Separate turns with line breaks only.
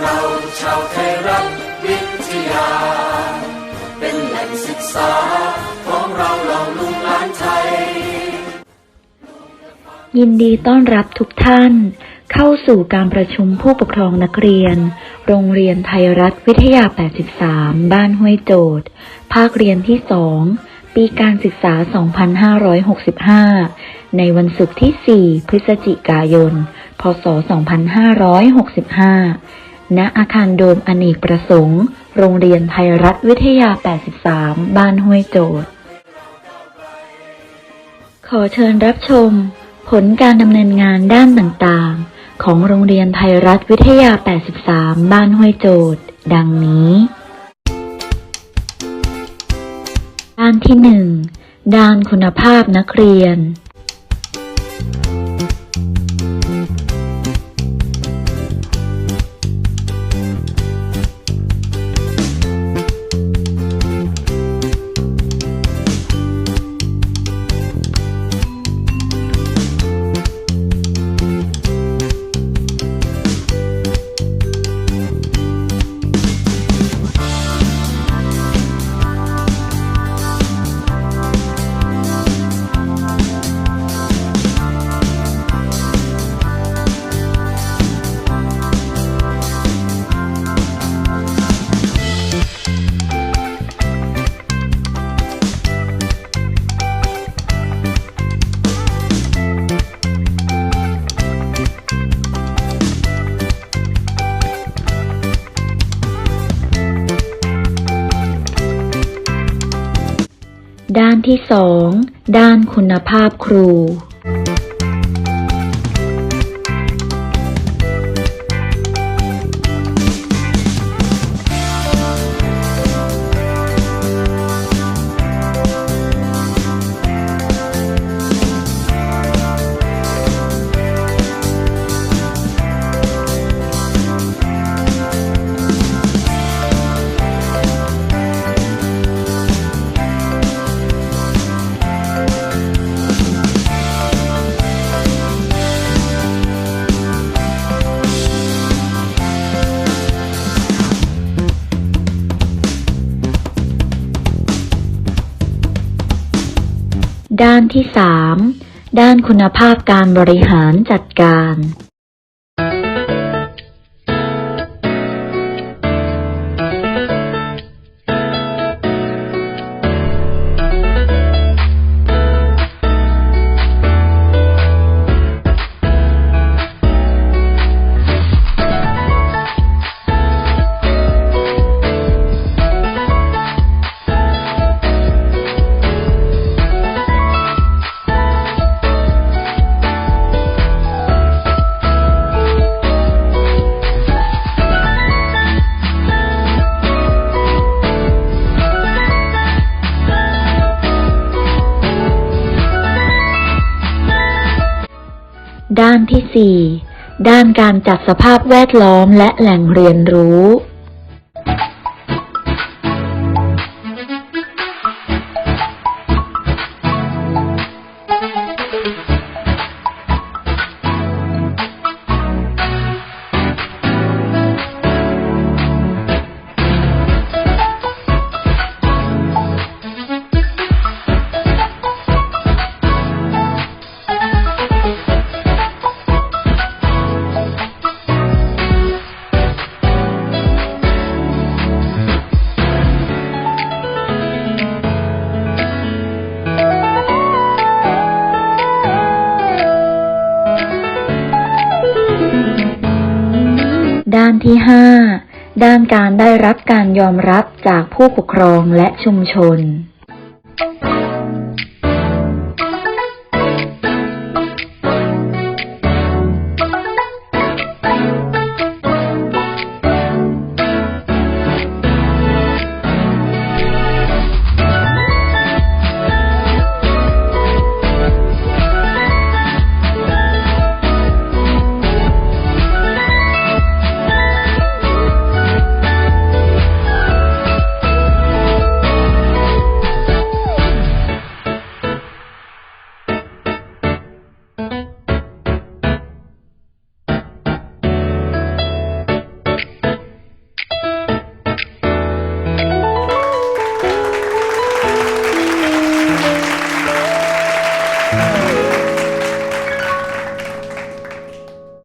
เราชาวไทยรัฐวิทยา เป็นแหล่งศึกษาของเราเหาลุงลานไทย
ยินดีต้อนรับทุกท่าน เข้าสู่การประชุมผู้ปกครองนักเรียน โรงเรียนไทยรัฐวิทยา 83 บ้านห้วยโจทย์ ภาคเรียนที่ 2 ปีการศึกษา 2565 ในวันศุกร์ที่ 4 พฤศจิกายนพศ 2565 ณอาคารโดมอเนกประสงค์ โรงเรียนไทยรัฐวิทยา 83 บ้านห้วยโจทย์ ขอเชิญรับชม ผลการดำเนินงานด้านต่างๆ ของโรงเรียนไทยรัฐวิทยา 83 บ้านห้วยโจทย์ ดังนี้ ด้านที่ 1 ด้านคุณภาพนักเรียน ด้านที่2ด้านคุณภาพครู ด้านที่3ด้านคุณภาพการบริหารจัดการ ที่ 4 ด้านการจัดสภาพแวดล้อมและแหล่งเรียนรู้ ที่5ด้านการได้รับการยอมรับจากผู้ปกครองและชุมชน